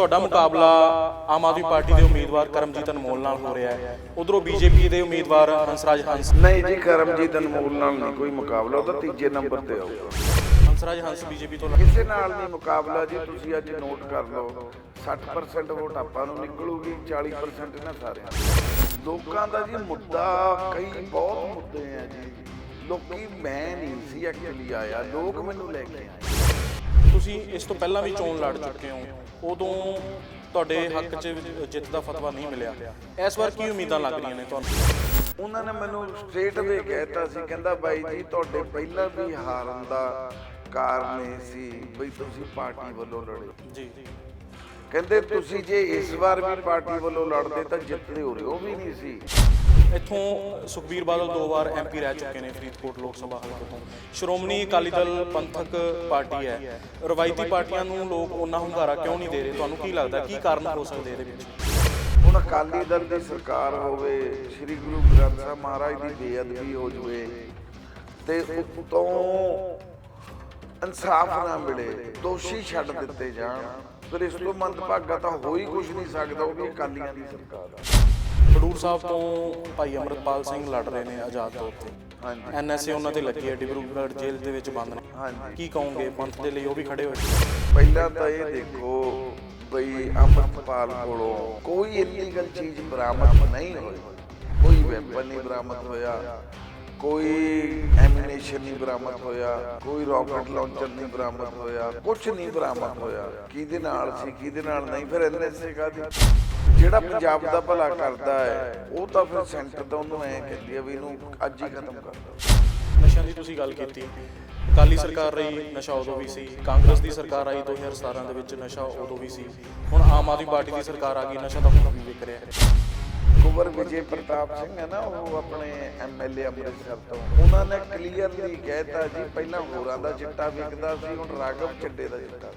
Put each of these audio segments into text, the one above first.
ਤੁਹਾਡਾ ਮੁਕਾਬਲਾ ਆਮ ਆਦਮੀ ਪਾਰਟੀ ਦੇ ਉਮੀਦਵਾਰ ਕਰਮਜੀਤ ਅਨਮੋਲ ਨਾਲ ਹੋ ਰਿਹਾ ਹੈ। ਉਧਰੋਂ ਬੀਜੇਪੀ ਦੇ ਉਮੀਦਵਾਰ ਹੰਸਰਾਜ ਹੰਸ ਨਹੀਂ ਜੀ ਕਰਮਜੀਤ ਅਨਮੋਲ ਨਾਲ ਨਹੀਂ ਕੋਈ ਮੁਕਾਬਲਾ ਉਹ ਤਾਂ ਤੀਜੇ ਨੰਬਰ ਤੇ ਆਊਗਾ। ਹੰਸਰਾਜ ਹੰਸ ਬੀਜੇਪੀ ਤੋਂ ਕਿਸੇ ਨਾਲ ਨਹੀਂ ਮੁਕਾਬਲਾ ਜੀ ਤੁਸੀਂ ਅੱਜ ਨੋਟ ਕਰ ਲਓ। 60% ਵੋਟ ਆਪਾਂ ਨੂੰ ਨਿਕਲੂਗੀ 40% ਇਹਨਾਂ ਸਾਰਿਆਂ ਲੋਕਾਂ ਦਾ ਜੀ ਮੁੱਦਾ ਕਈ ਬਹੁਤ ਮੁੱਦੇ ਆ ਜੀ। ਲੋਕੀ ਮੈਂ ਨਹੀਂ ਸੀ ਐਕਚੁਅਲੀ ਆਇਆ ਲੋਕ ਮੈਨੂੰ ਲੈ ਕੇ ਆਏ। ਤੁਸੀਂ ਇਸ ਤੋਂ ਪਹਿਲਾਂ ਵੀ ਚੋਣ ਲੜ ਚੁੱਕੇ ਹੋ। ਉਦੋਂ ਤੁਹਾਡੇ ਹੱਕ 'ਚ ਜਿੱਤ ਦਾ ਫਤਵਾ ਨਹੀਂ ਮਿਲਿਆ। ਇਸ ਵਾਰ ਕੀ ਉਮੀਦਾਂ ਲੱਗ ਰਹੀਆਂ ਨੇ ਤੁਹਾਨੂੰ? ਉਹਨਾਂ ਨੇ ਮੈਨੂੰ ਸਟ੍ਰੇਟ ਵੇ ਕਹਿਤਾ ਸੀ ਕਹਿੰਦਾ ਬਾਈ ਜੀ ਤੁਹਾਡੇ ਪਹਿਲਾਂ ਵੀ ਹਾਰਨ ਦਾ ਕਾਰਨ ਇਹ ਸੀ ਬਈ ਤੁਸੀਂ ਪਾਰਟੀ ਵੱਲੋਂ ਲੜੇ। ਜੀ। ਕਹਿੰਦੇ ਤੁਸੀਂ ਜੇ ਇਸ ਵਾਰ ਵੀ ਪਾਰਟੀ ਵੱਲੋਂ ਲੜਦੇ ਤਾਂ ਜਿੱਤਦੇ ਹੋ ਰਹੇ ਉਹ ਵੀ ਨਹੀਂ ਸੀ। ਇੱਥੋਂ ਸੁਖਬੀਰ ਬਾਦਲ ਦੋ ਵਾਰ ਐਮਪੀ ਰਹਿ ਚੁੱਕੇ ਨੇ ਫਰੀਦਕੋਟ ਲੋਕ ਸਭਾ ਹਲਕੇ ਤੋਂ। ਸ਼੍ਰੋਮਣੀ ਅਕਾਲੀ ਦਲ ਪੰਥਕ ਪਾਰਟੀ ਹੈ। ਰਵਾਇਤੀ ਪਾਰਟੀਆਂ ਨੂੰ ਲੋਕ ਉਹਨਾਂ ਹੁੰਗਾਰਾ ਕਿਉਂ ਨਹੀਂ ਦੇ ਰਹੇ? ਤੁਹਾਨੂੰ ਕੀ ਲੱਗਦਾ ਕੀ ਕਾਰਨ ਹੋ ਸਕਦੇ ਇਹਦੇ ਵਿੱਚ? ਹੁਣ ਅਕਾਲੀ ਦਲ ਦੀ ਸਰਕਾਰ ਹੋਵੇ, ਸ੍ਰੀ ਗੁਰੂ ਗ੍ਰੰਥ ਸਾਹਿਬ ਮਹਾਰਾਜ ਦੀ ਬੇਅਦਬੀ ਹੋ ਜਵੇ, ਤੇ ਉਤੋਂ ਇਨਸਾਫ ਨਾ ਮਿਲੇ, ਦੋਸ਼ੀ ਛੱਡ ਦਿੱਤੇ ਜਾਣ, ਫਿਰ ਇਸ ਤੋਂ ਮੰਦਭਾਗਾ ਤਾਂ ਹੋ ਹੀ ਕੁਝ ਨਹੀਂ ਸਕਦਾ, ਉਹ ਵੀ ਅਕਾਲੀਆਂ ਦੀ ਸਰਕਾਰ ਆ। ਖਡੂਰ ਸਾਹਿਬ ਤੋਂ ਭਾਈ ਅਮਰਪਾਲ ਸਿੰਘ ਲੜ ਰਹੇ ਨੇ ਆਜ਼ਾਦ ਤੌਰ ਤੇ। ਹਾਂਜੀ। ਐਨਐਸਏ ਉਹਨਾਂ ਤੇ ਲੱਗੀ ਹੈ ਡਿਬਰੂਗੜ੍ਹ ਜੇਲ੍ਹ ਦੇ ਵਿੱਚ ਬੰਦ ਨੇ। ਹਾਂਜੀ। ਕੀ ਕਹੋਗੇ ਪੰਥ ਦੇ ਲਈ ਉਹ ਵੀ ਖੜੇ ਹੋਏ ਪਹਿਲਾਂ ਤਾਂ ਇਹ ਦੇਖੋ ਬਈ ਅੰਮ੍ਰਿਤਪਾਲ ਕੋਲੋਂ ਕੋਈ ਇਲੀਗਲ ਚੀਜ਼ ਬਰਾਮਦ ਨਹੀਂ ਹੋਈ। ਕੋਈ ਵੈਪਨ ਨਹੀਂ ਬਰਾਮਦ ਹੋਇਆ ਕੋਈ ਐਮੀਨੇਸ਼ਨ ਨਹੀਂ ਬਰਾਮਦ ਹੋਇਆ ਕੋਈ ਰਾਕਟ ਲਾਂਚਰ ਨਹੀਂ ਬਰਾਮਦ ਹੋਇਆ ਕੁਝ ਨਹੀਂ ਬਰਾਮਦ ਹੋਇਆ। ਕਿਹਦੇ ਨਾਲ ਸੀ ਕਿਹਦੇ ਨਾਲ ਨਹੀਂ? ਫਿਰ ਐਨਐਸਏ ਕਾਦੀ ਜਿਹੜਾ ਪੰਜਾਬ ਦਾ ਭਲਾ ਕਰਦਾ ਹੈ ਉਹ ਤਾਂ ਫਿਰ ਸੈਂਟਰ ਤਾਂ ਉਹਨੂੰ ਐ ਕਹਿੰਦੀ ਆ ਵੀ ਇਹਨੂੰ ਅੱਜ ਹੀ ਖਤਮ ਕਰ ਦਿਓ। ਨਸ਼ਿਆਂ ਦੀ ਤੁਸੀਂ ਗੱਲ ਕੀਤੀ। ਅਕਾਲੀ ਸਰਕਾਰ ਰਹੀ ਨਸ਼ਾ ਉਦੋਂ ਵੀ ਸੀ। ਕਾਂਗਰਸ ਦੀ ਸਰਕਾਰ ਆਈ 2017 ਦੇ ਵਿੱਚ ਨਸ਼ਾ ਉਦੋਂ ਵੀ ਸੀ। ਹੁਣ ਆਮ ਆਦਮੀ ਪਾਰਟੀ ਦੀ ਸਰਕਾਰ ਆ ਗਈ ਨਸ਼ਾ ਤਾਂ ਹੁਣ ਵੀ ਵਿਕ ਰਿਹਾ ਹੈ। ਕੁਵਰ ਵਿਜੇ ਪ੍ਰਤਾਪ ਸਿੰਘ ਹੈ ਨਾ ਉਹ ਆਪਣੇ ਐਮਐਲਏ ਅੰਮ੍ਰਿਤਸਰ ਤੋਂ। ਉਹਨਾਂ ਨੇ ਕਲੀਅਰਲੀ ਕਹਿਤਾ ਜੀ ਪਹਿਲਾਂ ਹੋਰਾਂ ਦਾ ਚਿੱਟਾ ਵਿਕਦਾ ਸੀ ਹੁਣ ਰਾਗਵ ਚੱਡੇ ਦਾ ਚਿੱਟਾ।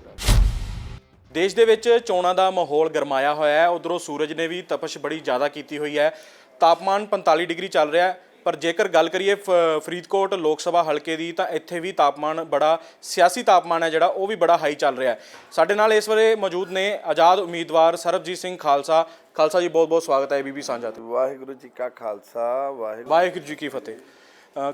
ਦੇਸ਼ ਦੇ ਵਿੱਚ ਚੋਣਾਂ ਦਾ ਮਾਹੌਲ ਗਰਮਾਇਆ ਹੋਇਆ ਹੈ। ਉਧਰੋਂ ਸੂਰਜ ਨੇ ਵੀ ਤਪਸ਼ ਬੜੀ ਜ਼ਿਆਦਾ ਕੀਤੀ ਹੋਈ ਹੈ। ਤਾਪਮਾਨ 45 ਡਿਗਰੀ ਚੱਲ ਰਿਹਾ ਹੈ। ਪਰ ਜੇਕਰ ਗੱਲ ਕਰੀਏ ਫਰੀਦਕੋਟ ਲੋਕ ਸਭਾ ਹਲਕੇ ਦੀ ਤਾਂ ਇੱਥੇ ਵੀ ਤਾਪਮਾਨ ਬੜਾ ਸਿਆਸੀ ਤਾਪਮਾਨ ਹੈ ਜਿਹੜਾ ਉਹ ਵੀ ਬੜਾ ਹਾਈ ਚੱਲ ਰਿਹਾ ਹੈ। ਸਾਡੇ ਨਾਲ ਇਸ ਵੇਲੇ ਮੌਜੂਦ ਨੇ ਆਜ਼ਾਦ ਉਮੀਦਵਾਰ ਸਰਬਜੀਤ ਸਿੰਘ ਖਾਲਸਾ। ਖਾਲਸਾ ਜੀ ਬਹੁਤ ਬਹੁਤ ਸਵਾਗਤ ਹੈ। ਬੀਬੀ ਸਾਂਝਾ ਤੇ। ਵਾਹਿਗੁਰੂ ਜੀ ਕਾ ਖਾਲਸਾ ਵਾਹਿਗੁਰੂ ਵਾਹਿਗੁਰੂ ਜੀ ਕੀ ਫਤਿਹ।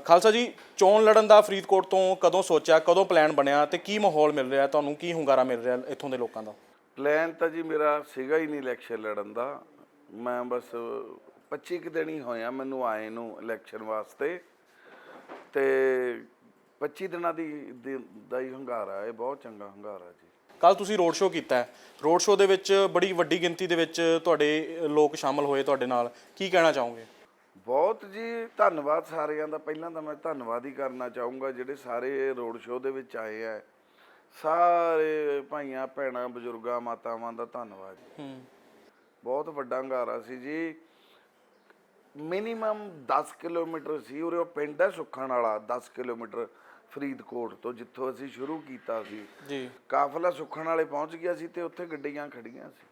ਖਾਲਸਾ ਜੀ ਚੋਣ ਲੜਨ ਦਾ ਫਰੀਦਕੋਟ ਤੋਂ ਕਦੋਂ ਸੋਚਿਆ ਕਦੋਂ ਪਲਾਨ ਬਣਿਆ ਤੇ ਕੀ ਮਾਹੌਲ ਮਿਲ ਰਿਹਾ ਤੁਹਾਨੂੰ ਕੀ ਹੁੰਗਾਰਾ ਮਿਲ ਰਿਹਾ ਇੱਥੋਂ ਦੇ ਲੋਕਾਂ ਦਾ? ਪਲਾਨ ਤਾਂ ਜੀ ਮੇਰਾ ਸੀਗਾ ਹੀ ਨਹੀਂ ਇਲੈਕਸ਼ਨ ਲੜਨ ਦਾ। ਮੈਂ ਬਸ 25 ਕੁ ਦਿਨ ਹੀ ਹੋਇਆ ਮੈਨੂੰ ਆਏ ਨੂੰ ਇਲੈਕਸ਼ਨ ਵਾਸਤੇ ਤੇ 25 ਦਿਨਾਂ ਦੀ ਦੀ- ਹੀ ਹੰਗਾਰਾ ਹੈ ਬਹੁਤ ਚੰਗਾ ਹੰਗਾਰਾ ਜੀ। ਕੱਲ ਤੁਸੀਂ ਰੋਡ ਸ਼ੋਅ ਕੀਤਾ ਹੈ। ਰੋਡ ਸ਼ੋਅ ਦੇ ਵਿੱਚ ਬੜੀ ਵੱਡੀ ਗਿਣਤੀ ਦੇ ਵਿੱਚ ਤੁਹਾਡੇ ਲੋਕ ਸ਼ਾਮਲ ਹੋਏ ਤੁਹਾਡੇ ਨਾਲ। ਕੀ ਕਹਿਣਾ ਚਾਹੋਗੇ? ਬਹੁਤ ਜੀ ਧੰਨਵਾਦ ਸਾਰਿਆਂ ਦਾ। ਪਹਿਲਾਂ ਤਾਂ ਮੈਂ ਧੰਨਵਾਦ ਹੀ ਕਰਨਾ ਚਾਹੂੰਗਾ ਜਿਹੜੇ ਸਾਰੇ ਰੋਡ ਸ਼ੋਅ ਦੇ ਵਿੱਚ ਆਏ ਆ ਸਾਰੇ ਭਾਈਆਂ ਭੈਣਾਂ ਬਜ਼ੁਰਗਾਂ ਮਾਤਾਵਾਂ ਦਾ ਧੰਨਵਾਦ ਹੂੰ। ਬਹੁਤ ਵੱਡਾ ਹੰਗਾਰਾ ਸੀ ਜੀ। ਮਿਨੀਮਮ 10 ਕਿਲੋਮੀਟਰ ਸੀ ਉਰੇ ਉਹ ਪਿੰਡ ਹੈ ਸੁੱਖਣ ਵਾਲਾ 10 ਕਿਲੋਮੀਟਰ ਫਰੀਦਕੋਟ ਤੋਂ ਜਿੱਥੋਂ ਅਸੀਂ ਸ਼ੁਰੂ ਕੀਤਾ ਸੀ। ਜੀ। ਕਾਫਲਾ ਸੁੱਖਣ ਵਾਲੇ ਪਹੁੰਚ ਗਿਆ ਸੀ ਤੇ ਉੱਥੇ ਗੱਡੀਆਂ ਖੜੀਆਂ ਸੀ।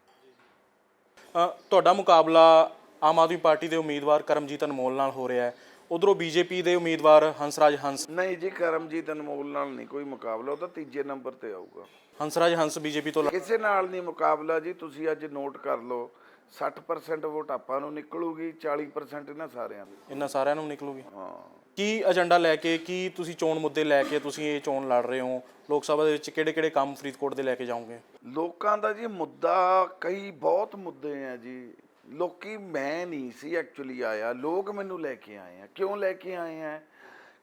ਤੁਹਾਡਾ ਮੁਕਾਬਲਾ ਆਮ ਆਦਮੀ ਪਾਰਟੀ ਦੇ ਉਮੀਦਵਾਰ ਕਰਮਜੀਤ ਅਨਮੋਲ ਨਾਲ ਹੋ ਰਿਹਾ ਹੈ। ਉਧਰੋਂ ਬੀਜੇਪੀ ਦੇ ਉਮੀਦਵਾਰ ਹੰਸਰਾਜ ਹੰਸ ਨਹੀਂ ਜੀ ਕਰਮਜੀਤ ਅਨਮੋਲ ਨਾਲ ਨਹੀਂ ਕੋਈ ਮੁਕਾਬਲਾ ਉਹ ਤਾਂ ਤੀਜੇ ਨੰਬਰ ਤੇ ਆਊਗਾ। ਹੰਸਰਾਜ ਹੰਸ ਬੀਜੇਪੀ ਤੋਂ ਕਿਸੇ ਨਾਲ ਨਹੀਂ ਮੁਕਾਬਲਾ ਜੀ ਤੁਸੀਂ ਅੱਜ ਨੋਟ ਕਰ ਲਓ 60% ਵੋਟ ਆਪਾਂ ਨੂੰ ਨਿਕਲੂਗੀ 40% ਇਹਨਾਂ ਸਾਰਿਆਂ ਦੀ ਇਹਨਾਂ ਸਾਰਿਆਂ ਨੂੰ ਨਿਕਲੂਗੀ। ਹਾਂ। ਕੀ ਏਜੰਡਾ ਲੈ ਕੇ ਕੀ ਤੁਸੀਂ ਚੋਣ ਮੁੱਦੇ ਲੈ ਕੇ ਤੁਸੀਂ ਇਹ ਚੋਣ ਲੜ ਰਹੇ ਹੋ? ਲੋਕ ਸਭਾ ਦੇ ਵਿੱਚ ਕਿਹੜੇ ਕਿਹੜੇ ਕੰਮ ਫਰੀਦਕੋਟ ਦੇ ਲੈ ਕੇ ਜਾਓਗੇ? ਲੋਕਾਂ ਦਾ ਜੀ ਮੁੱਦਾ ਕਈ ਬਹੁਤ ਮੁੱਦੇ ਆ ਜੀ। ਲੋਕੀ ਮੈਂ ਨਹੀਂ ਸੀ ਐਕਚੁਅਲੀ ਆਇਆ। ਲੋਕ ਮੈਨੂੰ ਲੈ ਕੇ ਆਏ ਆ। ਕਿਉਂ ਲੈ ਕੇ ਆਏ ਆ?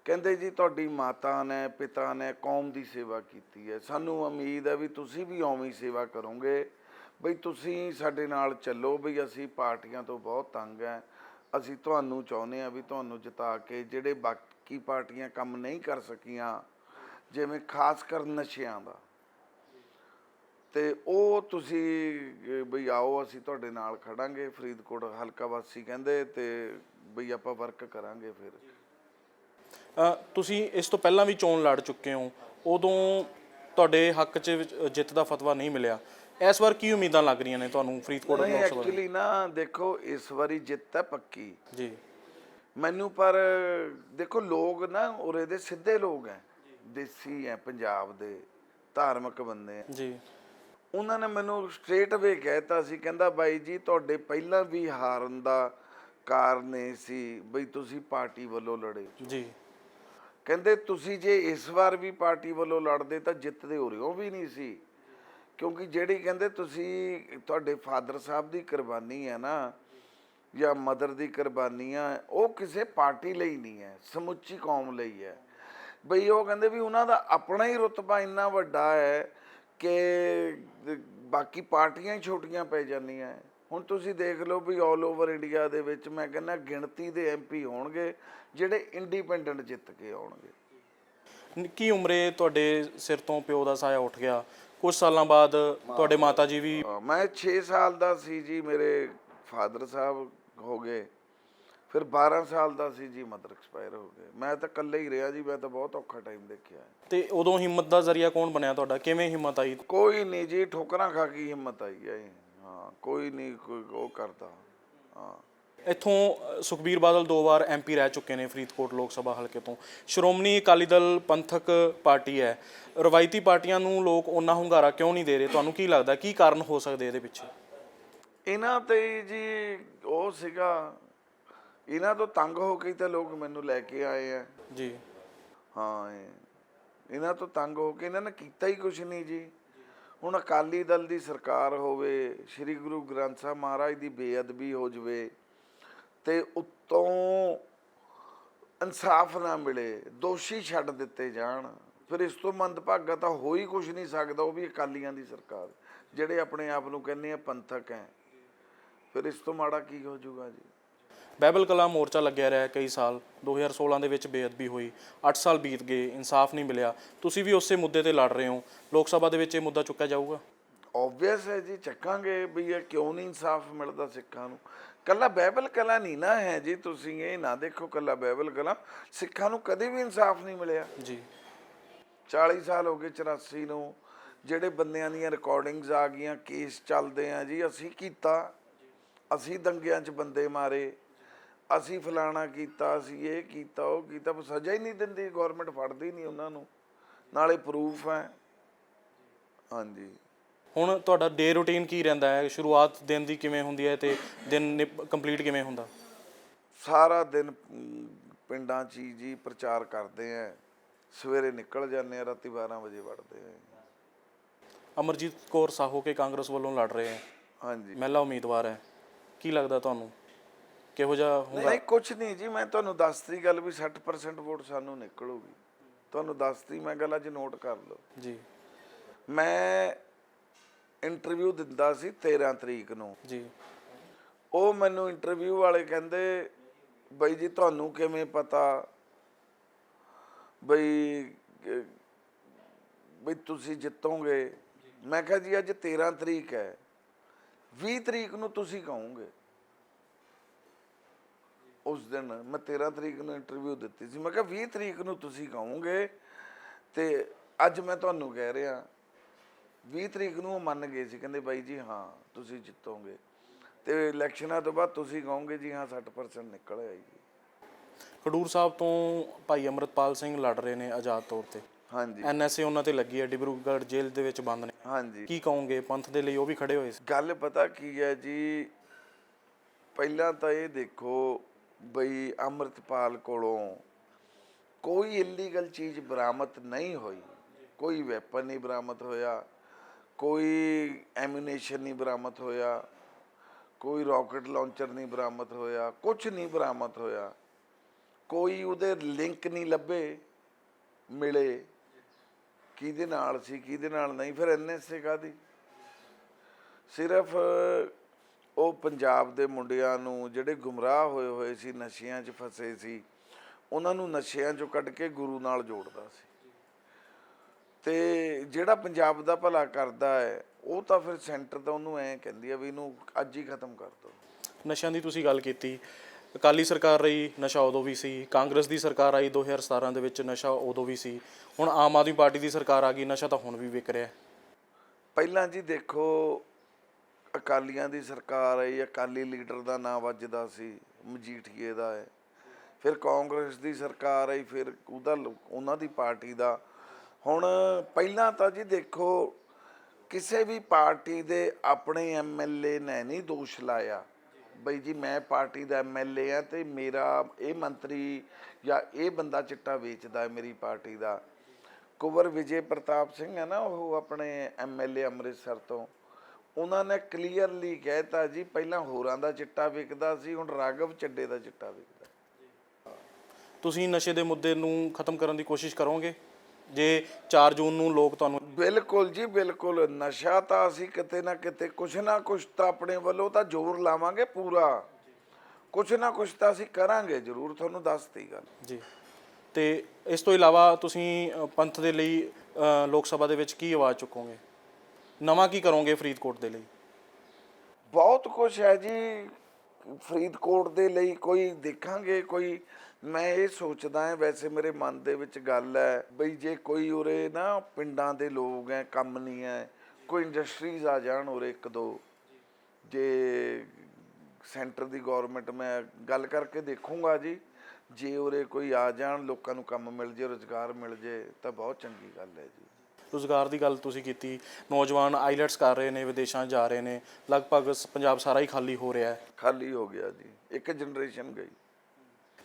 ਕਹਿੰਦੇ ਜੀ ਤੁਹਾਡੀ ਮਾਤਾ ਨੇ, ਪਿਤਾ ਨੇ ਕੌਮ ਦੀ ਸੇਵਾ ਕੀਤੀ ਹੈ। ਸਾਨੂੰ ਉਮੀਦ ਹੈ ਵੀ ਤੁਸੀਂ ਵੀ ਉਵੇਂ ਹੀ ਸੇਵਾ ਕਰੋਗੇ। ਬਈ ਤੁਸੀਂ ਸਾਡੇ ਨਾਲ ਚੱਲੋ, ਬਈ ਅਸੀਂ ਪਾਰਟੀਆਂ ਤੋਂ ਬਹੁਤ ਤੰਗ ਹੈ ਅਸੀਂ ਤੁਹਾਨੂੰ ਚਾਹੁੰਦੇ ਆ ਵੀ ਤੁਹਾਨੂੰ ਜਿਤਾ ਕੇ ਜਿਹੜੇ ਬਾਕੀ ਪਾਰਟੀਆਂ ਕੰਮ ਨਹੀਂ ਕਰ ਸਕੀਆਂ, ਜਿਵੇਂ ਖਾਸ ਕਰ ਨਸ਼ਿਆਂ ਦਾ। ਤੇ ਉਹ ਤੁਸੀਂ ਬਈ ਆਓ ਅਸੀਂ ਤੁਹਾਡੇ ਨਾਲ ਖੜਾਂਗੇ ਫਰੀਦਕੋਟ ਹਲਕਾ ਵਾਸੀ ਕਹਿੰਦੇ ਤੇ ਬਈ ਆਪਾਂ ਵਰਕ ਕਰਾਂਗੇ ਫਿਰ। ਤੁਸੀਂ ਇਸ ਤੋਂ ਪਹਿਲਾਂ ਵੀ ਚੋਣ ਲੜ ਚੁੱਕੇ ਹੋ। ਉਦੋਂ ਤੁਹਾਡੇ ਹੱਕ 'ਚ ਜਿੱਤ ਦਾ ਫਤਵਾ ਨਹੀਂ ਮਿਲਿਆ। ਇਸ ਵਾਰ ਕੀ ਉਮੀਦਾਂ ਲੱਗ ਰਹੀਆਂ ਨੇ ਤੁਹਾਨੂੰ ਫਰੀਦਕੋਟ ਲੋਕ ਸਭਾ? ਐਕਚੁਅਲੀ ਨਾ ਦੇਖੋ ਇਸ ਵਾਰੀ ਜਿੱਤ ਹੈ ਪੱਕੀ। ਜੀ। ਮੈਨੂੰ ਪਰ ਦੇਖੋ ਲੋਕ ਨਾ ਉਰੇ ਦੇ ਸਿੱਧੇ ਲੋਕ ਐ। ਦੇਸੀ ਐ ਪੰਜਾਬ ਦੇ ਧਾਰਮਿਕ ਬੰਦੇ ਐ। ਜੀ। ਉਹਨਾਂ ਨੇ ਮੈਨੂੰ ਸਟ੍ਰੇਟ ਵੇ ਕਹਿਤਾ ਸੀ ਕਹਿੰਦਾ ਬਾਈ ਜੀ ਤੁਹਾਡੇ ਪਹਿਲਾਂ ਵੀ ਹਾਰਨ ਦਾ ਕਾਰਨ ਇਹ ਸੀ ਬਈ ਤੁਸੀਂ ਪਾਰਟੀ ਵੱਲੋਂ ਲੜੇ। ਜੀ। ਕਹਿੰਦੇ ਤੁਸੀਂ ਜੇ ਇਸ ਵਾਰ ਵੀ ਪਾਰਟੀ ਵੱਲੋਂ ਲੜਦੇ ਤਾਂ ਜਿੱਤਦੇ ਹੋ ਰਿਓ ਵੀ ਨਹੀਂ ਸੀ। ਕਿਉਂਕਿ ਜਿਹੜੀ ਕਹਿੰਦੇ ਤੁਸੀਂ ਤੁਹਾਡੇ ਫਾਦਰ ਸਾਹਿਬ ਦੀ ਕੁਰਬਾਨੀ ਹੈ ਨਾ ਜਾਂ ਮਦਰ ਦੀ ਕੁਰਬਾਨੀ ਆ ਉਹ ਕਿਸੇ ਪਾਰਟੀ ਲਈ ਨਹੀਂ ਹੈ ਸਮੁੱਚੀ ਕੌਮ ਲਈ ਹੈ। ਬਈ ਉਹ ਕਹਿੰਦੇ ਵੀ ਉਹਨਾਂ ਦਾ ਆਪਣਾ ਹੀ ਰੁਤਬਾ ਇੰਨਾ ਵੱਡਾ ਹੈ ਕਿ ਬਾਕੀ ਪਾਰਟੀਆਂ ਹੀ ਛੋਟੀਆਂ ਪੈ ਜਾਂਦੀਆਂ ਹੈ। ਹੁਣ ਤੁਸੀਂ ਦੇਖ ਲਓ ਵੀ ਆਲ ਓਵਰ ਇੰਡੀਆ ਦੇ ਵਿੱਚ ਮੈਂ ਕਹਿੰਦਾ ਗਿਣਤੀ ਦੇ ਐਮਪੀ ਹੋਣਗੇ ਜਿਹੜੇ ਇੰਡੀਪੈਂਡੈਂਟ ਜਿੱਤ ਕੇ ਆਉਣਗੇ। ਨਿੱਕੀ ਉਮਰੇ ਤੁਹਾਡੇ ਸਿਰ ਤੋਂ ਪਿਓ ਦਾ ਸਾਇਆ ਉੱਠ ਗਿਆ? ਕੁਝ ਸਾਲਾਂ ਬਾਅਦ ਤੁਹਾਡੇ ਮਾਤਾ ਜੀ ਵੀ ਮੈਂ 6 ਸਾਲ ਦਾ ਸੀ ਜੀ ਮੇਰੇ ਫਾਦਰ ਸਾਹਿਬ ਹੋ ਗਏ। ਫਿਰ 12 ਸਾਲ ਦਾ ਸੀ ਜੀ ਮਦਰ ਐਕਸਪਾਇਰ ਹੋ ਗਏ ਮੈਂ ਤਾਂ ਇਕੱਲੇ ਹੀ ਰਿਹਾ ਜੀ ਮੈਂ ਤਾਂ ਬਹੁਤ ਔਖਾ ਟਾਈਮ ਦੇਖਿਆ। ਹੈ। ਤੇ ਉਦੋਂ ਹਿੰਮਤ ਦਾ ਜ਼ਰੀਆ ਕੌਣ ਬਣਿਆ ਤੁਹਾਡਾ? ਕਿਵੇਂ ਹਿੰਮਤ ਆਈ? ਕੋਈ ਨਹੀਂ ਜੀ ਠੋਕਰਾਂ ਖਾ ਕੇ ਹੀ ਹਿੰਮਤ ਆਈ ਹੈ ਹਾਂ ਕੋਈ ਨਹੀਂ ਕੋਈ ਉਹ ਕਰਦਾ। ਹਾਂ। ਇੱਥੋਂ ਅ, ਸੁਖਬੀਰ ਬਾਦਲ ਦੋ ਵਾਰ ਐਮਪੀ ਰਹਿ ਚੁੱਕੇ ਨੇ ਫਰੀਦਕੋਟ ਲੋਕ ਸਭਾ ਹਲਕੇ ਤੋਂ। ਸ਼੍ਰੋਮਣੀ ਅਕਾਲੀ ਦਲ ਪੰਥਕ ਪਾਰਟੀ ਹੈ। ਰਵਾਇਤੀ ਪਾਰਟੀਆਂ ਨੂੰ ਲੋਕ ਉਹਨਾਂ ਹੁੰਗਾਰਾ ਕਿਉਂ ਨਹੀਂ ਦੇ ਰਹੇ? ਤੁਹਾਨੂੰ ਕੀ ਲੱਗਦਾ? ਕੀ ਕਾਰਨ ਹੋ ਸਕਦੇ ਇਹਦੇ ਪਿੱਛੇ? ਇਹਨਾਂ ਤੇ ਜੀ ਉਹ ਸੀਗਾ ਇਹਨਾਂ ਤੋਂ ਤੰਗ ਹੋ ਕੇ ਤਾਂ ਲੋਕ ਮੈਨੂੰ ਲੈ ਕੇ ਆਏ ਆ। ਜੀ। ਹਾਂ ਇਹ- ਇਹਨਾਂ ਤੋਂ ਤੰਗ ਹੋ ਕੇ ਇਹਨਾਂ ਨੇ ਕੀਤਾ ਹੀ ਕੁਛ ਨਹੀਂ ਜੀ। ਹੁਣ ਅਕਾਲੀ ਦਲ ਦੀ ਸਰਕਾਰ ਹੋਵੇ ਸ੍ਰੀ ਗੁਰੂ ਗ੍ਰੰਥ ਸਾਹਿਬ ਮਹਾਰਾਜ ਦੀ ਬੇਅਦਬੀ ਹੋ ਜਵੇ ਤੇ ਉੱਤੋਂ ਇਨਸਾਫ ਨਾ ਮਿਲੇ ਦੋਸ਼ੀ ਛੱਡ ਦਿੱਤੇ ਜਾਣ ਫਿਰ ਇਸ ਤੋਂ ਮੰਦਭਾਗਾ ਤਾਂ ਹੋ ਹੀ ਕੁਛ ਨਹੀਂ ਸਕਦਾ ਉਹ ਵੀ ਅਕਾਲੀਆਂ ਦੀ ਸਰਕਾਰ। ਜਿਹੜੇ ਆਪਣੇ ਆਪ ਨੂੰ ਕਹਿੰਦੇ ਆ ਪੰਥਕ ਹੈ ਫਿਰ ਇਸ ਤੋਂ ਮਾੜਾ ਕੀ ਹੋ ਜਾਊਗਾ ਜੀ? ਬਾਈਬਲ ਕਲਾ ਮੋਰਚਾ ਲੱਗਿਆ ਰਿਹਾ ਕਈ ਸਾਲ। 2016 ਦੇ ਵਿੱਚ ਬੇਅਦਬੀ ਹੋਈ। 8 ਸਾਲ ਬੀਤ ਗਏ ਇਨਸਾਫ ਨਹੀਂ ਮਿਲਿਆ। ਤੁਸੀਂ ਵੀ ਉਸੇ ਮੁੱਦੇ ਤੇ ਲੜ ਰਹੇ ਹੋ। ਲੋਕ ਸਭਾ ਦੇ ਵਿੱਚ ਇਹ ਮੁੱਦਾ ਚੁੱਕਿਆ ਜਾਊਗਾ? ਆਬਵੀਅਸ ਹੈ ਜੀ ਚੱਕਾਂਗੇ ਵੀ ਇਹ ਕਿਉਂ ਨਹੀਂ ਇਨਸਾਫ ਮਿਲਦਾ ਸਿੱਖਾਂ ਨੂੰ? ਕੱਲਾ ਬਾਈਬਲ ਕਲਾ ਨਹੀਂ ਨਾ ਹੈ ਜੀ ਤੁਸੀਂ ਇਹ ਨਾ ਦੇਖੋ ਕੱਲਾ ਬਾਈਬਲ ਕਲਾ। ਸਿੱਖਾਂ ਨੂੰ ਕਦੇ ਵੀ ਇਨਸਾਫ ਨਹੀਂ ਮਿਲਿਆ। ਜੀ। 40 ਸਾਲ ਹੋ ਗਏ 84 ਨੂੰ ਜਿਹੜੇ ਬੰਦਿਆਂ ਦੀਆਂ ਰਿਕਾਰਡਿੰਗਸ ਆ ਗਈਆਂ ਕੇਸ ਚੱਲਦੇ ਆ ਜੀ ਅਸੀਂ ਕੀਤਾ। ਅਸੀਂ ਦੰਗਿਆਂ 'ਚ ਬੰਦੇ ਮਾਰੇ। ਅਸੀਂ ਫਲਾਣਾ ਕੀਤਾ ਅਸੀਂ ਇਹ ਕੀਤਾ ਉਹ ਕੀਤਾ ਪਰ ਸਜ਼ਾ ਹੀ ਨਹੀਂ ਦਿੰਦੀ ਗਵਰਨਮੈਂਟ ਫੜਦੀ ਨਹੀਂ ਉਹਨਾਂ ਨੂੰ। ਨਾਲੇ ਪ੍ਰੂਫ ਹੈ। ਹਾਂਜੀ। ਹੁਣ ਤੁਹਾਡਾ ਡੇ ਰੂਟੀਨ ਕੀ ਰਹਿੰਦਾ ਹੈ? ਸ਼ੁਰੂਆਤ ਦਿਨ ਦੀ ਕਿਵੇਂ ਹੁੰਦੀ ਹੈ ਤੇ ਦਿਨ ਕੰਪਲੀਟ ਕਿਵੇਂ ਹੁੰਦਾ? ਸਾਰਾ ਦਿਨ ਪਿੰਡਾਂ 'ਚ ਹੀ ਜੀ ਪ੍ਰਚਾਰ ਕਰਦੇ ਆ। ਸਵੇਰੇ ਨਿਕਲ ਜਾਂਦੇ ਆ ਰਾਤੀ 12 ਵਜੇ ਵੜਦੇ ਆ। ਅਮਰਜੀਤ ਕੌਰ ਸਾਹੋ ਕੇ ਕਾਂਗਰਸ ਵੱਲੋਂ ਲੜ ਰਹੇ ਹੈ ਹਾਂਜੀ। ਮਹਿਲਾ ਉਮੀਦਵਾਰ ਹੈ। ਕੀ ਲੱਗਦਾ ਤੁਹਾਨੂੰ? ਕਿਹੋ ਜਿਹਾ ਨਹੀਂ ਹੋਊਗਾ? ਨਹੀਂ ਕੁਝ ਨਹੀਂ ਜੀ ਮੈਂ ਤੁਹਾਨੂੰ ਦੱਸਤੀ ਗੱਲ ਵੀ 60% ਵੋਟ ਸਾਨੂੰ ਨਿਕਲੂਗੀ ਤੁਹਾਨੂੰ ਦੱਸਤੀ ਮੈਂ ਗੱਲ ਅੱਜ ਨੋਟ ਕਰ ਲਓ। ਜੀ। ਮੈਂ ਇੰਟਰਵਿਊ ਦਿੰਦਾ ਸੀ 13 ਤਰੀਕ ਨੂੰ। ਜੀ। ਉਹ ਮੈਨੂੰ ਇੰਟਰਵਿਊ ਵਾਲੇ ਕਹਿੰਦੇ ਬਈ ਜੀ ਤੁਹਾਨੂੰ ਕਿਵੇਂ ਪਤਾ? ਬਈ ਬਈ ਤੁਸੀਂ ਜਿੱਤੋਗੇ। ਮੈਂ ਕਿਹਾ ਜੀ ਅੱਜ 13 ਤਰੀਕ ਹੈ। 20 ਤਰੀਕ ਨੂੰ ਤੁਸੀਂ ਕਹੋਗੇ। ਉਸ ਦਿਨ ਮੈਂ 13 ਤਰੀਕ ਨੂੰ ਇੰਟਰਵਿਊ ਦਿੱਤੀ ਸੀ। ਮੈਂ ਕਿਹਾ 20 ਤਰੀਕ ਨੂੰ ਤੁਸੀਂ ਕਹੋਗੇ ਤੇ ਅੱਜ ਮੈਂ ਤੁਹਾਨੂੰ ਕਹਿ ਰਿਹਾ 20 ਤਰੀਕ ਨੂੰ ਉਹ ਮੰਨ ਗਏ ਸੀ ਕਹਿੰਦੇ ਬਾਈ ਜੀ ਹਾਂ ਤੁਸੀਂ ਜਿੱਤੋਗੇ। ਤੇ ਇਲੈਕਸ਼ਨਾਂ ਤੋਂ ਬਾਅਦ ਤੁਸੀਂ ਕਹੋਗੇ ਜੀ ਹਾਂ 60% ਨਿਕਲ ਆਈ ਖਡੂਰ ਸਾਹਿਬ ਤੋਂ ਭਾਈ ਅਮਰਤਪਾਲ ਸਿੰਘ ਲੜ ਰਹੇ ਨੇ ਆਜ਼ਾਦ ਤੌਰ ਤੇ। ਹਾਂਜੀ। ਐਨਐਸਏ ਉਹਨਾਂ ਤੇ ਲੱਗੀ ਹੈ ਡਿਬਰੂਗੜ੍ਹ ਜੇਲ੍ਹ ਦੇ ਵਿੱਚ ਬੰਦ ਨੇ। ਹਾਂਜੀ। ਕੀ ਕਹੋਗੇ ਪੰਥ ਦੇ ਲਈ ਉਹ ਵੀ ਖੜੇ ਹੋਏ ਸੀ? ਗੱਲ ਪਤਾ ਕੀ ਹੈ ਜੀ ਪਹਿਲਾਂ ਤਾਂ ਇਹ ਦੇਖੋ ਬਈ ਅੰਮ੍ਰਿਤਪਾਲ ਕੋਲੋਂ ਕੋਈ ਇਲੀਗਲ ਚੀਜ਼ ਬਰਾਮਦ ਨਹੀਂ ਹੋਈ। ਕੋਈ ਵੈਪਨ ਨਹੀਂ ਬਰਾਮਦ ਹੋਇਆ। ਕੋਈ ਐਮੂਨੇਸ਼ਨ ਨਹੀਂ ਬਰਾਮਦ ਹੋਇਆ। ਕੋਈ ਰਾਕਟ ਲਾਂਚਰ ਨਹੀਂ ਬਰਾਮਦ ਹੋਇਆ। ਕੁਝ ਨਹੀਂ ਬਰਾਮਦ ਹੋਇਆ। ਕੋਈ ਉਹਦੇ ਲਿੰਕ ਨਹੀਂ ਲੱਭੇ, ਮਿਲੇ। ਕਿਹਦੇ ਨਾਲ ਸੀ, ਕਿਹਦੇ ਨਾਲ ਨਹੀਂ? ਫਿਰ ਐਨਐਸਏ ਕਾਦੀ ਸਿਰਫ ਉਹ ਪੰਜਾਬ ਦੇ ਮੁੰਡਿਆਂ ਨੂੰ ਜਿਹੜੇ ਗੁੰਮਰਾਹ ਹੋਏ ਹੋਏ ਸੀ ਨਸ਼ਿਆਂ 'ਚ ਫਸੇ ਸੀ ਉਹਨਾਂ ਨੂੰ ਨਸ਼ਿਆਂ 'ਚੋਂ ਕੱਢ ਕੇ ਗੁਰੂ ਨਾਲ ਜੋੜਦਾ ਸੀ। ਤੇ ਜਿਹੜਾ ਪੰਜਾਬ ਦਾ ਭਲਾ ਕਰਦਾ ਹੈ ਉਹ ਤਾਂ ਫਿਰ ਸੈਂਟਰ ਤਾਂ ਉਹਨੂੰ ਐਂ ਕਹਿੰਦੀ ਆ ਵੀ ਇਹਨੂੰ ਅੱਜ ਹੀ ਖਤਮ ਕਰ ਦਿਓ ਨਸ਼ਿਆਂ ਦੀ ਤੁਸੀਂ ਗੱਲ ਕੀਤੀ। ਅਕਾਲੀ ਸਰਕਾਰ ਰਹੀ ਨਸ਼ਾ ਉਦੋਂ ਵੀ ਸੀ। ਕਾਂਗਰਸ ਦੀ ਸਰਕਾਰ ਆਈ 2017 ਦੇ ਵਿੱਚ ਨਸ਼ਾ ਉਦੋਂ ਵੀ ਸੀ। ਹੁਣ ਆਮ ਆਦਮੀ ਪਾਰਟੀ ਦੀ ਸਰਕਾਰ ਆ ਗਈ ਨਸ਼ਾ ਤਾਂ ਹੁਣ ਵੀ ਵਿਕ ਰਿਹਾ। ਪਹਿਲਾਂ ਜੀ ਦੇਖੋ ਅਕਾਲੀਆਂ ਦੀ ਸਰਕਾਰ ਆਈ, ਅਕਾਲੀ ਲੀਡਰ ਦਾ ਨਾਂ ਵੱਜਦਾ ਸੀ ਮਜੀਠੀਏ ਦਾ ਹੈ। ਫਿਰ ਕਾਂਗਰਸ ਦੀ ਸਰਕਾਰ ਆਈ, ਫਿਰ ਉਹਦਾ ਉਹਨਾਂ ਦੀ ਪਾਰਟੀ ਦਾ। ਹੁਣ ਪਹਿਲਾਂ ਤਾਂ ਜੀ ਦੇਖੋ, ਕਿਸੇ ਵੀ ਪਾਰਟੀ ਦੇ ਆਪਣੇ ਐਮਐਲਏ ਨੇ ਨਹੀਂ ਦੋਸ਼ ਲਾਇਆ। ਬਈ ਜੀ ਮੈਂ ਪਾਰਟੀ ਦਾ ਐਮਐਲਏ ਆ ਤੇ ਮੇਰਾ ਇਹ ਮੰਤਰੀ ਜਾਂ ਇਹ ਬੰਦਾ ਚਿੱਟਾ ਵੇਚਦਾ ਹੈ ਮੇਰੀ ਪਾਰਟੀ ਦਾ। ਕੁਵਰ ਵਿਜੇ ਪ੍ਰਤਾਪ ਸਿੰਘ ਹੈ ਨਾ, ਉਹ ਆਪਣੇ ਐਮਐਲਏ ਅੰਮ੍ਰਿਤਸਰ ਤੋਂ। ਉਹਨਾਂ ਨੇ ਕਲੀਅਰਲੀ ਕਹਿਤਾ ਜੀ ਪਹਿਲਾਂ ਹੋਰਾਂ ਦਾ ਚਿੱਟਾ ਵਿਕਦਾ ਸੀ ਹੁਣ ਰਾਘਵ ਚੱਡੇ ਦਾ ਚਿੱਟਾ ਵਿਕਦਾ। ਤੁਸੀਂ ਨਸ਼ੇ ਦੇ ਮੁੱਦੇ ਨੂੰ ਖਤਮ ਕਰਨ ਦੀ ਕੋਸ਼ਿਸ਼ ਕਰੋਗੇ? ਜੇ 4 ਜੂਨ ਨੂੰ ਲੋਕ ਤੁਹਾਨੂੰ ਬਿਲਕੁਲ ਜੀ ਬਿਲਕੁਲ। ਨਸ਼ਾ ਤਾਂ ਅਸੀਂ ਕਿਤੇ ਨਾ ਕਿਤੇ ਕੁਛ ਨਾ ਕੁਛ ਤਾਂ ਆਪਣੇ ਵੱਲੋਂ ਤਾਂ ਜ਼ੋਰ ਲਾਵਾਂਗੇ ਪੂਰਾ। ਕੁਛ ਨਾ ਕੁਛ ਤਾਂ ਅਸੀਂ ਕਰਾਂਗੇ ਜ਼ਰੂਰ ਤੁਹਾਨੂੰ ਦੱਸਤੀ ਗੱਲ। ਜੀ। ਤੇ ਇਸ ਤੋਂ ਇਲਾਵਾ ਤੁਸੀਂ ਪੰਥ ਦੇ ਲਈ ਲੋਕ ਸਭਾ ਦੇ ਵਿੱਚ ਕੀ ਆਵਾਜ਼ ਚੁੱਕੋਗੇ? ਨਵਾਂ ਕੀ ਕਰੋਗੇ ਫਰੀਦਕੋਟ ਦੇ ਲਈ? ਬਹੁਤ ਕੁਝ ਹੈ ਜੀ। ਫਰੀਦਕੋਟ ਦੇ ਲਈ ਕੋਈ ਦੇਖਾਂਗੇ, ਕੋਈ ਮੈਂ ਇਹ ਸੋਚਦਾ ਹਾਂ, ਵੈਸੇ ਮੇਰੇ ਮਨ ਦੇ ਵਿੱਚ ਗੱਲ ਹੈ ਬਈ ਜੇ ਕੋਈ ਉਰੇ ਨਾ ਪਿੰਡਾਂ ਦੇ ਲੋਕ ਹੈ, ਕੰਮ ਨਹੀਂ ਹੈ, ਕੋਈ ਇੰਡਸਟਰੀਜ਼ ਆ ਜਾਣ ਉਰੇ ਇੱਕ ਦੋ। ਜੇ ਸੈਂਟਰ ਦੀ ਗਵਰਨਮੈਂਟ ਮੈਂ ਗੱਲ ਕਰਕੇ ਦੇਖੂੰਗਾ ਜੀ। ਜੇ ਉਰੇ ਕੋਈ ਆ ਜਾਣ, ਲੋਕਾਂ ਨੂੰ ਕੰਮ ਮਿਲ ਜੇ, ਰੋਜ਼ਗਾਰ ਮਿਲ ਜੇ, ਤਾਂ ਬਹੁਤ ਚੰਗੀ ਗੱਲ ਹੈ ਜੀ। ਰੋਜ਼ਗਾਰ ਦੀ ਗੱਲ ਤੁਸੀਂ ਕੀਤੀ ਨੌਜਵਾਨ ਆਈਲੈਟਸ ਕਰ ਰਹੇ ਨੇ ਵਿਦੇਸ਼ਾਂ ਜਾ ਰਹੇ ਨੇ ਲਗਭਗ ਸ- ਪੰਜਾਬ ਸਾਰਾ ਹੀ ਖਾਲੀ ਹੋ ਰਿਹਾ ਹੈ। ਖਾਲੀ ਹੋ ਗਿਆ ਜੀ ਇੱਕ ਜਨਰੇਸ਼ਨ ਗਈ।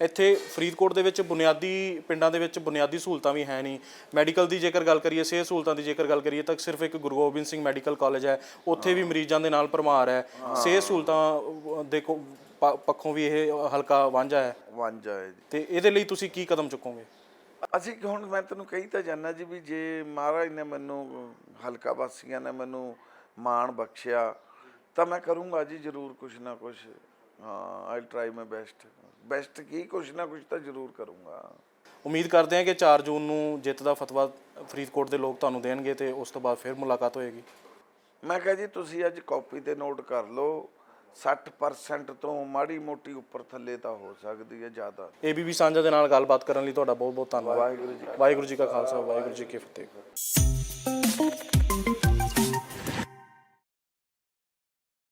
ਇੱਥੇ ਫਰੀਦਕੋਟ ਦੇ ਵਿੱਚ ਬੁਨਿਆਦੀ ਪਿੰਡਾਂ ਦੇ ਵਿੱਚ ਬੁਨਿਆਦੀ ਸਹੂਲਤਾਂ ਵੀ ਹੈ ਨਹੀਂ। ਮੈਡੀਕਲ ਦੀ ਜੇਕਰ ਗੱਲ ਕਰੀਏ ਸਿਹਤ ਸਹੂਲਤਾਂ ਦੀ ਜੇਕਰ ਗੱਲ ਕਰੀਏ ਤਾਂ ਸਿਰਫ ਇੱਕ ਗੁਰੂ ਗੋਬਿੰਦ ਸਿੰਘ ਮੈਡੀਕਲ ਕਾਲਜ ਹੈ। ਉੱਥੇ ਵੀ ਮਰੀਜ਼ਾਂ ਦੇ ਨਾਲ ਭਰਮਾਰ ਹੈ। ਸਿਹਤ ਸਹੂਲਤਾਂ ਦੇ ਕੋ- ਪ- ਪੱਖੋਂ ਵੀ ਇਹ ਹਲਕਾ ਵਾਂਝਾ ਹੈ। ਵਾਂਝਾ ਹੈ ਜੀ। ਤੇ ਇਹਦੇ ਲਈ ਤੁਸੀਂ ਕੀ ਕਦਮ ਚੁੱਕੋਗੇ? ਅਸੀਂ ਹੁਣ ਮੈਂ ਤੈਨੂੰ ਕਹੀ ਤਾਂ ਜਾਨਾ ਜੀ ਵੀ ਜੇ ਮਹਾਰਾਜ ਨੇ ਮੈਨੂੰ ਹਲਕਾ ਵਾਸੀਆਂ ਨੇ ਮੈਨੂੰ ਮਾਣ ਬਖਸ਼ਿਆ ਤਾਂ ਮੈਂ ਕਰੂੰਗਾ ਜੀ ਜ਼ਰੂਰ ਕੁਛ ਨਾ ਕੁਛ। ਹਾਂ I try my best best ਕੀ ਕੁਛ ਨਾ ਕੁਛ ਤਾਂ ਜ਼ਰੂਰ ਕਰੂੰਗਾ। ਉਮੀਦ ਕਰਦੇ ਹਾਂ ਕਿ 4 ਜੂਨ ਨੂੰ ਜਿੱਤ ਦਾ ਫਤਵਾ ਫਰੀਦਕੋਟ ਦੇ ਲੋਕ ਤੁਹਾਨੂੰ ਦੇਣਗੇ ਤੇ ਉਸ ਤੋਂ ਬਾਅਦ ਫਿਰ ਮੁਲਾਕਾਤ ਹੋਏਗੀ। ਮੈਂ ਕਿਹਾ ਜੀ ਤੁਸੀਂ ਅੱਜ ਕਾਪੀ ਤੇ ਨੋਟ ਕਰ ਲਓ। 60% ਤੋਂ ਮਾੜੀ ਮੋਟੀ ਉੱਪਰ ਥੱਲੇ ਤਾਂ ਹੋ ਸਕਦੀ ਹੈ ਜ਼ਿਆਦਾ। ਏਬੀਪੀ ਸਾਂਝਾ ਦੇ ਨਾਲ ਗੱਲਬਾਤ ਕਰਨ ਲਈ ਤੁਹਾਡਾ ਬਹੁਤ ਬਹੁਤ ਧੰਨਵਾਦ। ਵਾਹਿਗੁਰੂ ਜੀ ਵਾਹਿਗੁਰੂ ਜੀ ਕਾ ਖਾਲਸਾ ਵਾਹਿਗੁਰੂ ਜੀ ਕੀ ਫਤਿਹ।